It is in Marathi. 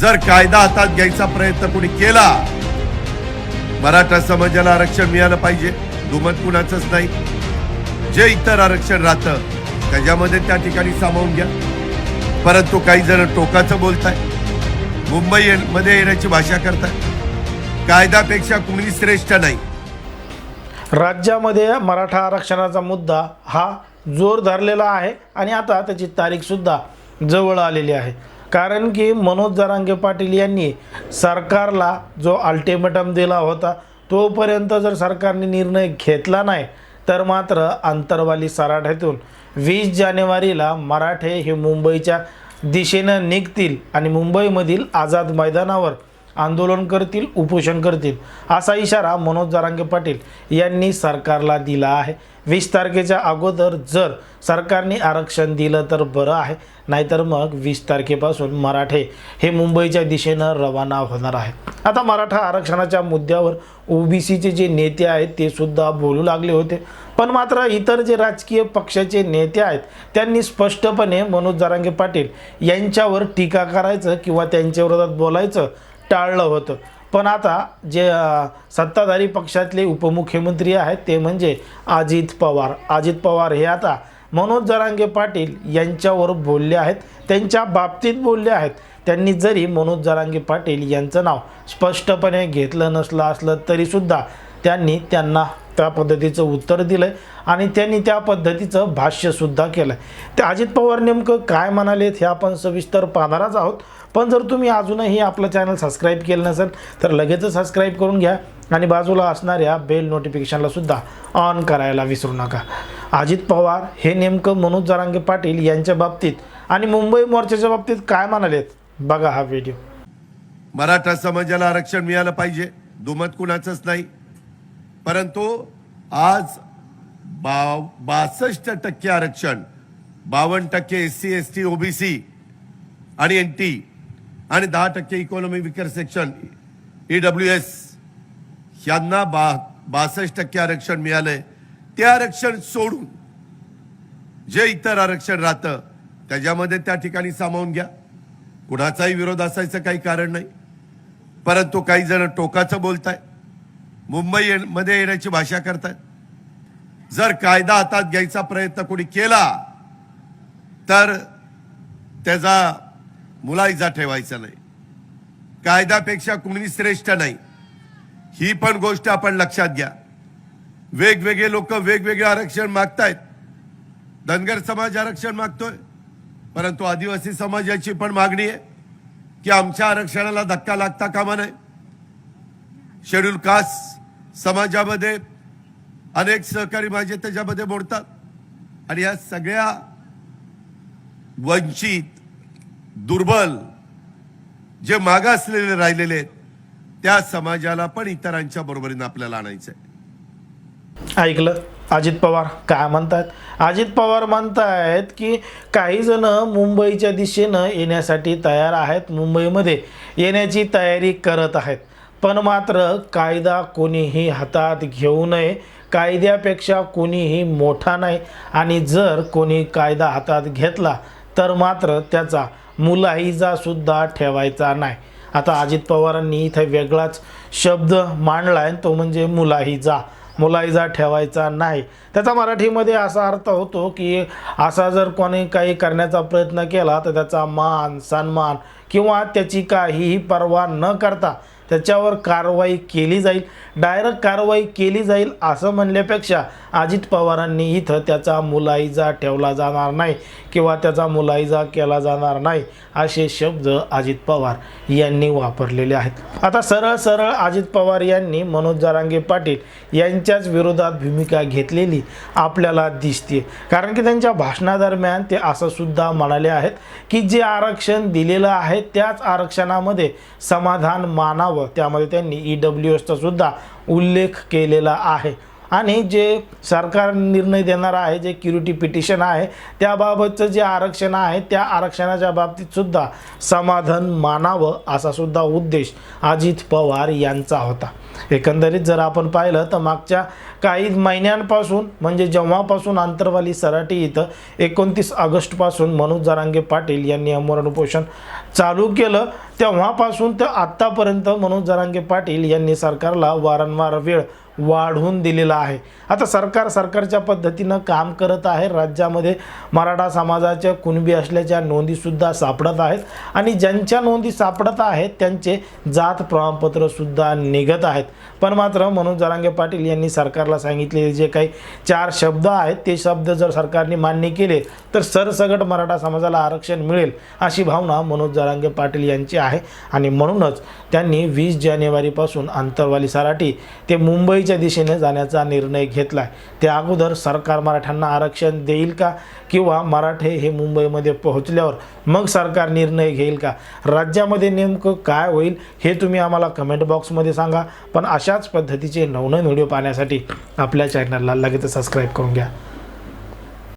जर कायदा हातात घ्यायचा प्रयत्न कोणी केला मराठा समाजाला आरक्षण मिळालं पाहिजे. दुमत कुणाचंच नाही. जे इतर आरक्षण राहतं त्याच्यामध्ये त्या ठिकाणी सामावून घ्या. परंतु काही जण टोकाचं बोलताय. मुंबई ये- मध्ये येण्याची भाषा करताय. कायद्यापेक्षा कुणी श्रेष्ठ नाही. राज्यामध्ये मराठा आरक्षणाचा मुद्दा हा जोर धरलेला आहे आणि आता त्याची तारीखसुद्धा जवळ आलेली आहे. कारण की मनोज जरांगे पाटील यांनी सरकारला जो अल्टिमेटम दिला होता तोपर्यंत जर सरकारने निर्णय घेतला नाही तर मात्र अंतरवाली सराठ्यातून वीस जानेवारीला मराठे हे मुंबईच्या दिशेनं निघतील आणि मुंबईमधील आझाद मैदानावर आंदोलन करतील उपोषण करतील असा इशारा मनोज जरांगे पाटील यांनी सरकारला दिला आहे. वीस तारखेच्या अगोदर जर सरकारने आरक्षण दिलं तर बरं आहे नाहीतर मग वीस तारखेपासून मराठे हे मुंबईच्या दिशेनं रवाना होणार आहेत. आता मराठा आरक्षणाच्या मुद्द्यावर ओबीसीचे जे नेते आहेत ते सुद्धा बोलू लागले होते. पण मात्र इतर जे राजकीय पक्षाचे नेते आहेत त्यांनी स्पष्टपणे मनोज जरांगे पाटील यांच्यावर टीका करायचं किंवा त्यांच्या विरोधात बोलायचं टाळलं होतं. पण आता जे सत्ताधारी पक्षातले उपमुख्यमंत्री आहेत ते म्हणजे अजित पवार. अजित पवार हे आता मनोज जरांगे पाटील यांच्यावर बोलले आहेत. त्यांच्या बाबतीत बोलले आहेत. त्यांनी जरी मनोज जरांगे पाटील यांचं नाव स्पष्टपणे घेतलं नसलं असलं तरीसुद्धा त्यांनी त्यांना त्या पद्धतीचं उत्तर दिलं आहे आणि त्यांनी त्या पद्धतीचं भाष्यसुद्धा केलं आहे ते अजित पवार नेमकं काय म्हणालेत हे आपण सविस्तर पाहणारच आहोत. पण जर तुम्ही अजूनही आपलं चॅनल सबस्क्राईब केलं नसेल तर लगेचच सबस्क्राईब करून घ्या आणि बाजूला असणाऱ्या बेल नोटिफिकेशनला सुद्धा ऑन करायला विसरू नका. अजित पवार हे नेमकं मनोज जरांगे पाटील यांच्या बाबतीत आणि मुंबई मोर्चाच्या बाबतीत काय म्हणालेत? बघा हा व्हिडिओ मराठा समाजाला आरक्षण मिळालं पाहिजे. दुमत कुणाचंच नाही. परंतु आज बा बासष्ट टक्के आरक्षण बावन्न टक्के S C S T OBC आणि एन टी आणि दहा टक्के economy weaker section EW S यांना बा बासष्ट टक्के आरक्षण मिळालंय. ते आरक्षण सोडून जे इतर आरक्षण राहतं त्याच्यामध्ये त्या ठिकाणी सामावून घ्या. कुणाचाही विरोध असायचं काही कारण नाही. परंतु काही जण टोकाचं बोलताय. मुंबई ये- मध्ये येण्याची भाषा करतात. जर कायदा हातात घ्यायचा प्रयत्न कोणी केला तर त्याचा मुलायजा ठेवायचा नाही. कायद्यापेक्षा कुणी श्रेष्ठ नाही. ही पण गोष्ट आपण लक्षात घ्या. वेगवेगळे लोक वेगवेगळे आरक्षण मागतायत. धनगर समाज आरक्षण मागतोय परंतु आदिवासी समाजाची पण मागणी आहे की आमच्या आरक्षणाला धक्का लागता कामा नये. शेड्यूल कास्ट समाजामध्ये अनेक सहकारी माझे त्याच्यामध्ये मोडतात. आणि या सगळ्या वंचित दुर्बल जे मागासलेले राहिलेले आहेत त्या समाजाला पण इतरांच्या बरोबरीनं आपल्याला आणायचं आहे ऐकलं? अजित पवार काय म्हणतात अजित पवार म्हणतायत की काही जण मुंबईच्या दिशेनं येण्यासाठी तयार आहेत मुंबईमध्ये येण्याची तयारी करत आहेत. पण मात्र कायदा कोणीही हातात घेऊ नये. कायद्यापेक्षा कोणीही मोठा नाही. आणि जर कोणी कायदा हातात घेतला तर मात्र त्याचा मुलाहिजासुद्धा ठेवायचा नाही. आता अजित पवारांनी इथं वेगळाच शब्द मांडला आहे तो म्हणजे मुलाहिजा. मुलाहिजा ठेवायचा नाही. त्याचा मराठीमध्ये असा अर्थ होतो की असा जर कोणी काही करण्याचा प्रयत्न केला तर त्याचा मान सन्मान किंवा त्याची काहीही पर्वा न करता त्याच्यावर कारवाई केली जाईल. डायरेक्ट कारवाई केली जाईल असं म्हणल्यापेक्षा अजित पवारांनी इथं त्याचा मुलाईजा ठेवला जाणार नाही किंवा त्याचा मुलाईजा केला जाणार नाही असे शब्द अजित पवार यांनी वापरलेले आहेत. आता सरळ सरळ अजित पवार यांनी मनोज जरांगे पाटील यांच्याच विरोधात भूमिका घेतलेली आपल्याला दिसते कारण की त्यांच्या भाषणादरम्यान ते असं सुद्धा म्हणाले आहेत की जे आरक्षण दिलेलं आहे त्याच आरक्षणामध्ये समाधान मानावं त्यामध्ये त्यांनी ई डब्ल्यू एसचा सुद्धा उल्लेख केलेला आहे. आणि जे सरकार निर्णय देणार आहे जे क्युरिटी पिटिशन आहे त्याबाबतचं जे आरक्षण आहे त्या आरक्षणाच्या बाबतीतसुद्धा समाधान मानावं असा सुद्धा उद्देश अजित पवार यांचा होता. एकंदरीत जर आपण पाहिलं तर मागच्या काही महिन्यांपासून म्हणजे जेव्हापासून आंतरवाली सराटी इथं एकोणतीस ऑगस्टपासून मनोज जरांगे पाटील यांनी अमरण उपोषण चालू केलं तेव्हापासून तर आत्तापर्यंत मनोज जरांगे पाटील यांनी सरकारला वारंवार वेळ वाढवून दिलेला आहे. आता सरकार सरकारच्या पद्धतीनं काम करत आहे. राज्यामध्ये मराठा समाजाच्या कुणबी असल्याच्या नोंदीसुद्धा सापडत आहेत आणि ज्यांच्या नोंदी सापडत आहेत त्यांचे जात प्रमाणपत्रसुद्धा निघत आहेत. पण मात्र मनोज जरांगे पाटील यांनी सरकारला सांगितलेले जे काही चार शब्द आहेत ते शब्द जर सरकारने मान्य केले तर सरसगट मराठा समाजाला आरक्षण मिळेल अशी भावना मनोज जरांगे पाटील यांची आहे. आणि म्हणूनच त्यांनी वीस जानेवारीपासून आंतरवाली सराटी ते मुंबईच्या दिशेने जाण्याचा निर्णय घेतला आहे त्या अगोदर सरकार मराठ्यांना आरक्षण देईल का किंवा मराठे हे मुंबईमध्ये पोहोचल्यावर मग सरकार निर्णय घेईल का? राज्यामध्ये नेमकं काय होईल हे तुम्ही आम्हाला कमेंट बॉक्समध्ये सांगा. पण अशाच पद्धतीचे नवनवीन व्हिडिओ पाहण्यासाठी आपल्या चॅनलला लगेच सबस्क्राईब करून घ्या.